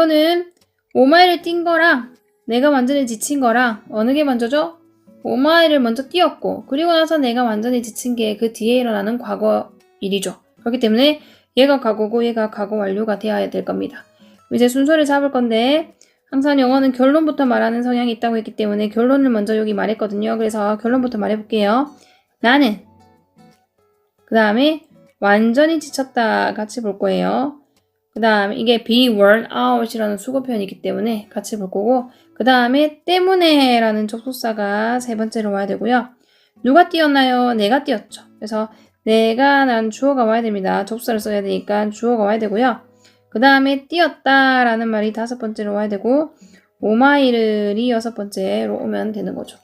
이거는 5마일을 뛴 거랑 내가 완전히 지친 거랑 어느 게 먼저죠? 5마일을 먼저 뛰었고 그리고 나서 내가 완전히 지친 게 그 뒤에 일어나는 과거 일이죠. 그렇기 때문에 얘가 과거고 얘가 과거 완료가 되어야 될 겁니다. 이제 순서를 잡을 건데 항상 영어는 결론부터 말하는 성향이 있다고 했기 때문에 결론을 먼저 여기 말했거든요. 그래서 결론부터 말해볼게요. 나는 그 다음에 완전히 지쳤다 같이 볼 거예요. 그 다음에 이게 be worn out이라는 수거 표현이기 때문에 같이 볼 거고 그 다음에 때문에 라는 접속사가 세 번째로 와야 되고요. 누가 뛰었나요? 내가 뛰었죠. 그래서 내가 난 주어가 와야 됩니다. 접수사를 써야 되니까 주어가 와야 되고요. 그 다음에 뛰었다 라는 말이 다섯 번째로 와야 되고 5마일이 여섯 번째로 오면 되는 거죠.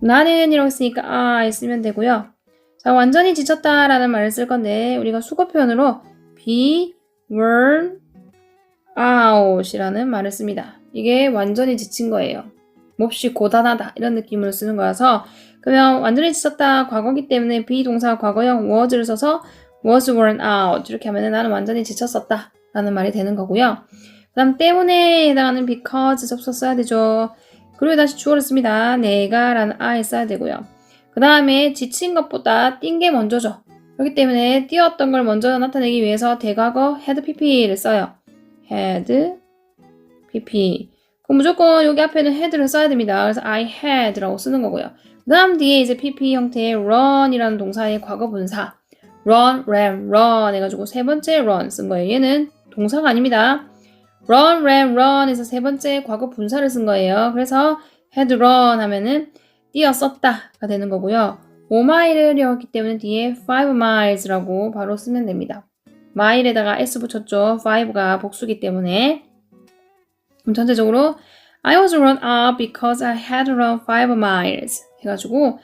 나는 이라고 했으니까 I 쓰면 되고요. 자, 완전히 지쳤다 라는 말을 쓸 건데 우리가 수거 표현으로 be worn out 이라는 말을 씁니다. 이게 완전히 지친 거예요. 몹시 고단하다 이런 느낌으로 쓰는 거라서 그러면 완전히 지쳤다 과거기 때문에 비동사 과거형 was를 써서 was worn out 이렇게 하면 나는 완전히 지쳤었다 라는 말이 되는 거고요. 그 다음 때문에 해당하는 because 접속 써야 되죠. 그리고 다시 주어를 씁니다. 내가 라는 I 써야 되고요. 그 다음에 지친 것보다 뛴게 먼저죠. 그렇기 때문에 뛰었던 걸 먼저 나타내기 위해서 대과거 had pp를 써요. had pp. 그럼 무조건 여기 앞에는 had를 써야 됩니다. 그래서 I had라고 쓰는 거고요. 그 다음 뒤에 이제 pp 형태의 run이라는 동사의 과거 분사 run, ran, run 해가지고 세 번째 run 쓴 거예요. 얘는 동사가 아닙니다. run, ran, run 해서 세 번째 과거 분사를 쓴 거예요. 그래서 had run 하면은 뛰었었다가 되는 거고요. 5마일을 이었기 때문에 뒤에 5 miles라고 바로 쓰면 됩니다. 마일에다가 s 붙였죠. 5가 복수기 때문에. 그럼 전체적으로 I was run up because I had run 5 miles 해가지고